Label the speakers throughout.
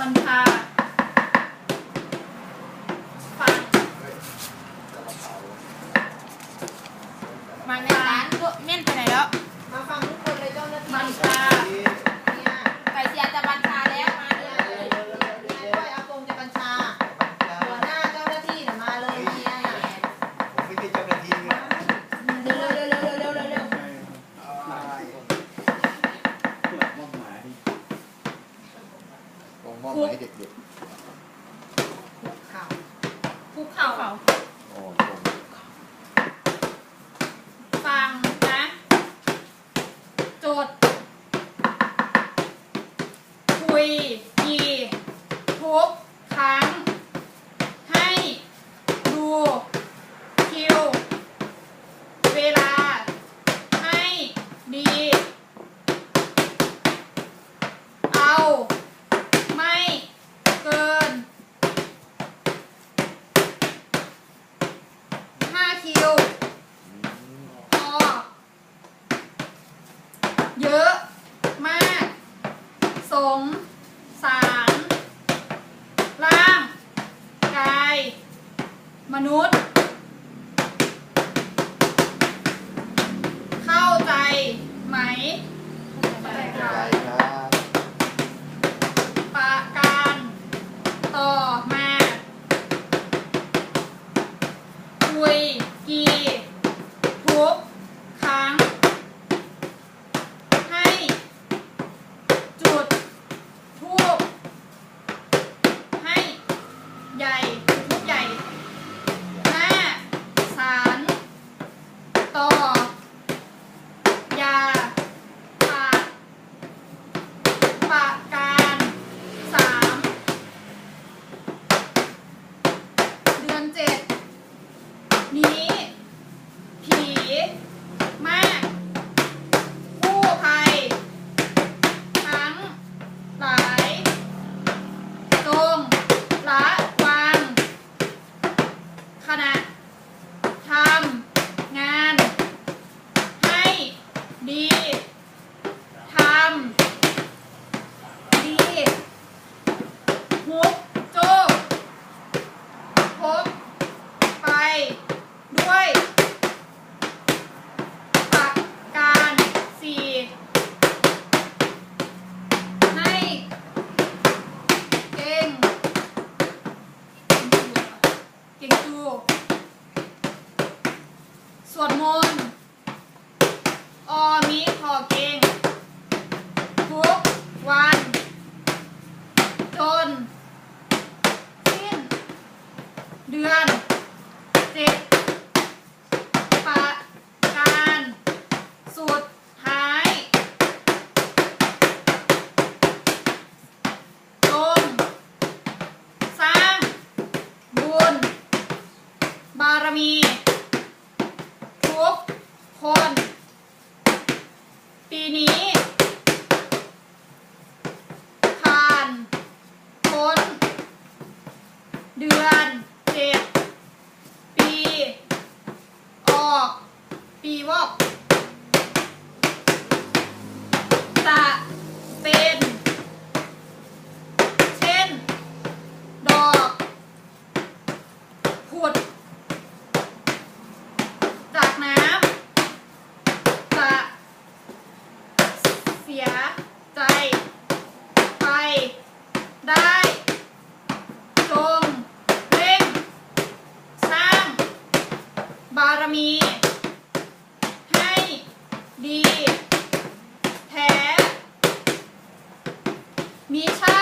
Speaker 1: มันพา
Speaker 2: 好。 คิ
Speaker 3: ว
Speaker 1: พอเยอะ มากสง เก่งจูสวดมนต์อมีขอเก่ง ทุกวัน จน สิ้น เดือนเจ็ด ನೀ สียใจไปได้จงเร่งสร้างบารมี ให้ดีแถมมีช่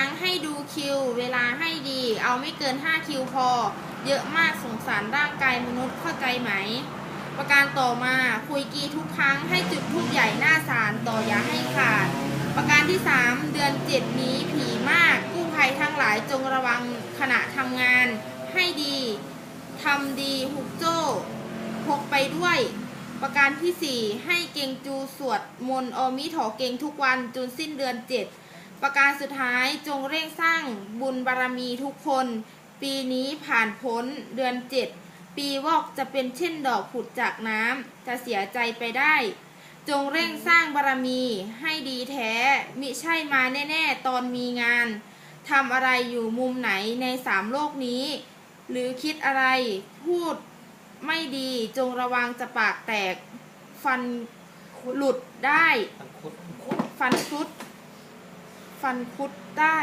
Speaker 1: ครั้
Speaker 3: งให้ดูคิว เวลาให้ดี เอาไม่เกิน 5 คิวพอ เยอะมากสงสารร่างกายมนุษย์เข้าใจไหม ประการต่อมาคุยกีทุกครั้งให้จุดทูบใหญ่หน้าศาลต่ออย่าให้ขาด ประการที่ 3 เดือน7นี้ผีมากกู้ภัยทั้งหลายจงระวังขณะทำงาน ให้ดีทำดีหุกโจ้พกไปด้วยประการที่ 4 ให้เกงจูสวดมนต์อมิถอเกงทุกวันจนสิ้นเดือน 7 ประการสุดท้ายจงเร่งสร้างบุญบารมีทุกคน ปีนี้ผ่านพ้นเดือน7ปีวอกจะเป็นเช่นดอกผุดจากน้ำจะเสียใจไปได้ จงเร่งสร้างบารมีให้ดีแท้ มิใช่มาแน่ๆ ตอนมีงานทำอะไรอยู่มุมไหนในสามโลกนี้ หรือคิดอะไรพูดไม่ดีจงระวังจะปากแตก ฟันหลุดได้ ฟันคุด ฟันคุดได้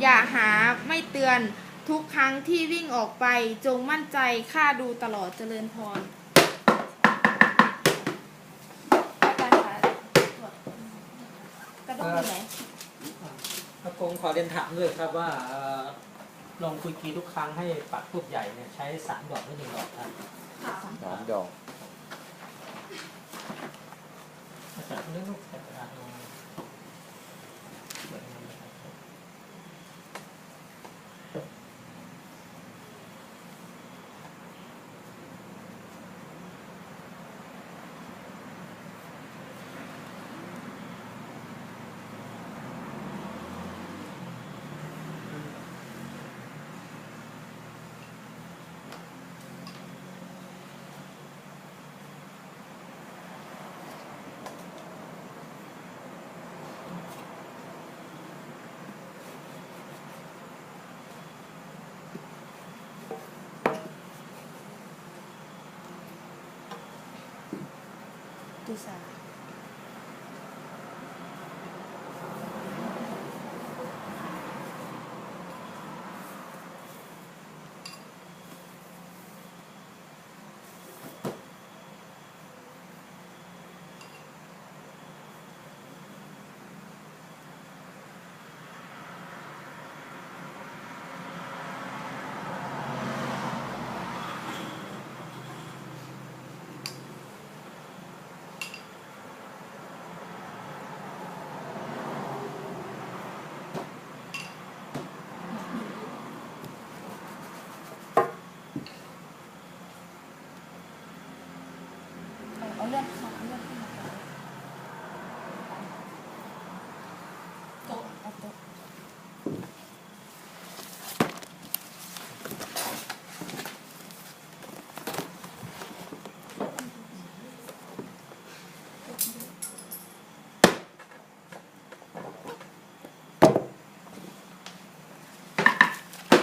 Speaker 3: อย่าหาไม่เตือนทุกครั้งที่วิ่งออกไปจงมั่นใจค่าดูตลอดเจริญพรอาจารย์คะตรวจกระต้องอยู่ไหน
Speaker 4: อากงขอเรียนถามด้วยครับว่าเอ่อลงคุยกีทุกครั้งให้ปักทูบใหญ่เนี่ยใช้สามดอกหรือหนึ่งดอกครับ
Speaker 5: สามดอก
Speaker 4: อาจารย์เรื่องลูกแต่ละอันลง
Speaker 3: ตุ